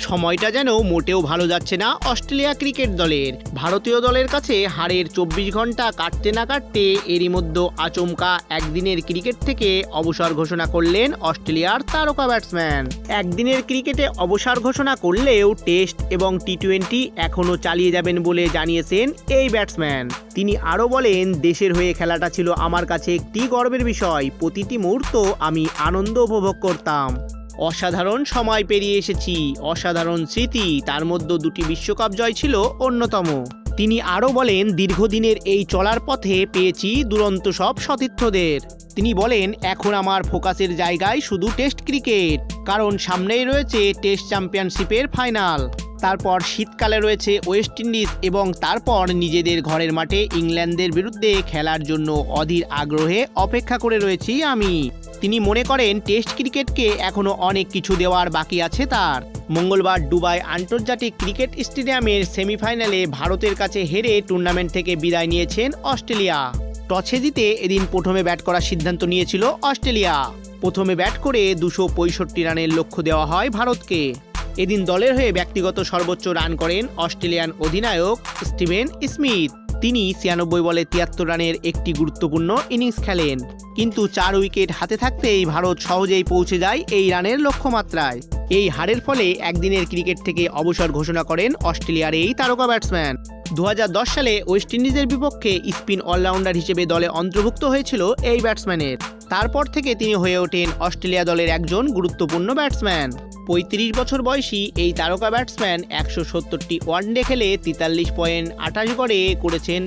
সময়টা যেন মোটেও ভালো যাচ্ছে না অস্ট্রেলিয়া ক্রিকেট দলের। ভারতীয় দলের কাছে হারের চব্বিশ ঘণ্টা কাটতে না কাটতে এরই মধ্যে আচমকা একদিনের ক্রিকেট থেকে অবসর ঘোষণা করলেন অস্ট্রেলিয়ার তারকা ব্যাটসম্যান। একদিনের ক্রিকেটে অবসর ঘোষণা করলেও টেস্ট এবং টি টোয়েন্টি এখনও চালিয়ে যাবেন বলে জানিয়েছেন এই ব্যাটসম্যান। তিনি আরও বলেন, দেশের হয়ে খেলাটা ছিল আমার কাছে একটি গর্বের বিষয়। প্রতিটি মুহূর্ত আমি আনন্দ উপভোগ করতাম। অসাধারণ সময় পেরিয়ে এসেছি। অসাধারণ স্মৃতি, তার মধ্যে দুটি বিশ্বকাপ জয় ছিল অন্যতম। তিনি আরও বলেন, দীর্ঘদিনের এই চলার পথে পেয়েছি দুরন্ত সব সতীর্থদের। তিনি বলেন, এখন আমার ফোকাসের জায়গায় শুধু টেস্ট ক্রিকেট, কারণ সামনেই রয়েছে টেস্ট চ্যাম্পিয়নশিপের ফাইনাল। তারপর শীতকালে রয়েছে ওয়েস্ট ইন্ডিজ এবং তারপর নিজেদের ঘরের মাঠে ইংল্যান্ডের বিরুদ্ধে খেলার জন্য অধীর আগ্রহে অপেক্ষা করে রয়েছি আমি। তিনি মনে করেন টেস্ট ক্রিকেটকে এখনও অনেক কিছু দেওয়ার বাকি আছে তার। মঙ্গলবার দুবাই আন্তর্জাতিক ক্রিকেট স্টেডিয়ামের সেমিফাইনালে ভারতের কাছে হেরে টুর্নামেন্ট থেকে বিদায় নিয়েছেন অস্ট্রেলিয়া। টসে জিতে এদিন প্রথমে ব্যাট করার সিদ্ধান্ত নিয়েছিল অস্ট্রেলিয়া। প্রথমে ব্যাট করে দুশো রানের লক্ষ্য দেওয়া হয় ভারতকে। এদিন দলের হয়ে ব্যক্তিগত সর্বোচ্চ রান করেন অস্ট্রেলিয়ান অধিনায়ক স্টিভেন স্মিথ। তিনি ছিয়ানব্বই বলে তিয়াত্তর রানের একটি গুরুত্বপূর্ণ ইনিংস খেলেন। কিন্তু চার উইকেট হাতে থাকতেই ভারত সহজেই পৌঁছে যায় এই রানের লক্ষ্যমাত্রায়। এই হারের ফলে একদিনের ক্রিকেট থেকে অবসর ঘোষণা করেন অস্ট্রেলিয়ার এই তারকা ব্যাটসম্যান। দু হাজার দশ সালে ওয়েস্ট ইন্ডিজের বিপক্ষে স্পিন অলরাউন্ডার হিসেবে দলে অন্তর্ভুক্ত হয়েছিল এই ব্যাটসম্যানের। তারপর থেকে তিনি হয়ে ওঠেন অস্ট্রেলিয়া দলের একজন গুরুত্বপূর্ণ ব্যাটসম্যান। পঁয়ত্রিশ বছর বয়সী এই তারকা ব্যাটসম্যান একশো সত্তরটি ওয়ানডে খেলে তেতাল্লিশ পয়েন্ট আঠাশ গড়ে করেছেন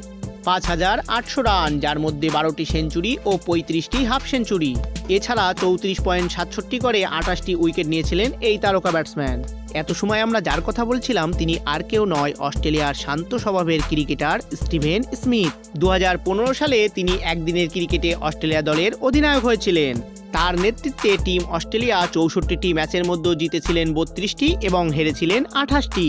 পাঁচ হাজার আটশো রান, যার মধ্যে বারোটি সেঞ্চুরি ও পঁয়ত্রিশটি হাফ সেঞ্চুরি। এছাড়া চৌত্রিশ পয়েন্ট সাতষট্টি করে আঠাশটি উইকেট নিয়েছিলেন এই তারকা ব্যাটসম্যান। এত সময় আমরা যার কথা বলছিলাম, তিনি আর কেউ নয়, অস্ট্রেলিয়ার শান্ত স্বভাবের ক্রিকেটার স্টিভেন স্মিথ। দু হাজার পনেরো সালে তিনি একদিনের ক্রিকেটে অস্ট্রেলিয়া দলের অধিনায়ক হয়েছিলেন। তার নেতৃত্বে টিম অস্ট্রেলিয়া চৌষট্টিটি ম্যাচের মধ্যে জিতেছিলেন বত্রিশটি এবং হেরেছিলেন আঠাশটি।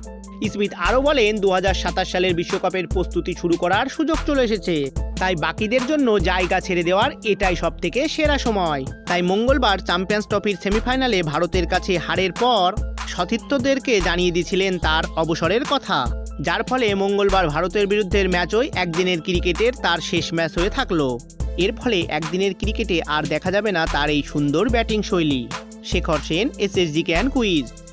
স্মিথ আরও বলেন দু হাজার সাতাশ সালের বিশ্বকাপের প্রস্তুতি শুরু করার সুযোগ চলে এসেছে। তাই বাকিদের জন্য জায়গা ছেড়ে দেওয়ার এটাই সব থেকে সেরা সময়। তাই মঙ্গলবার চ্যাম্পিয়ন্স ট্রফির সেমিফাইনালে ভারতের কাছে হারের পর সতীর্থদেরকে জানিয়ে দিয়েছিলেন তার অবসরের কথা। যার ফলে মঙ্গলবার ভারতের বিরুদ্ধে ম্যাচই একদিনের ক্রিকেটের তার শেষ ম্যাচ হয়ে থাকল। এর ফলে একদিনের ক্রিকেটে আর দেখা যাবে না তার এই সুন্দর ব্যাটিং শৈলী। Shekhar Sen, SSG can quiz.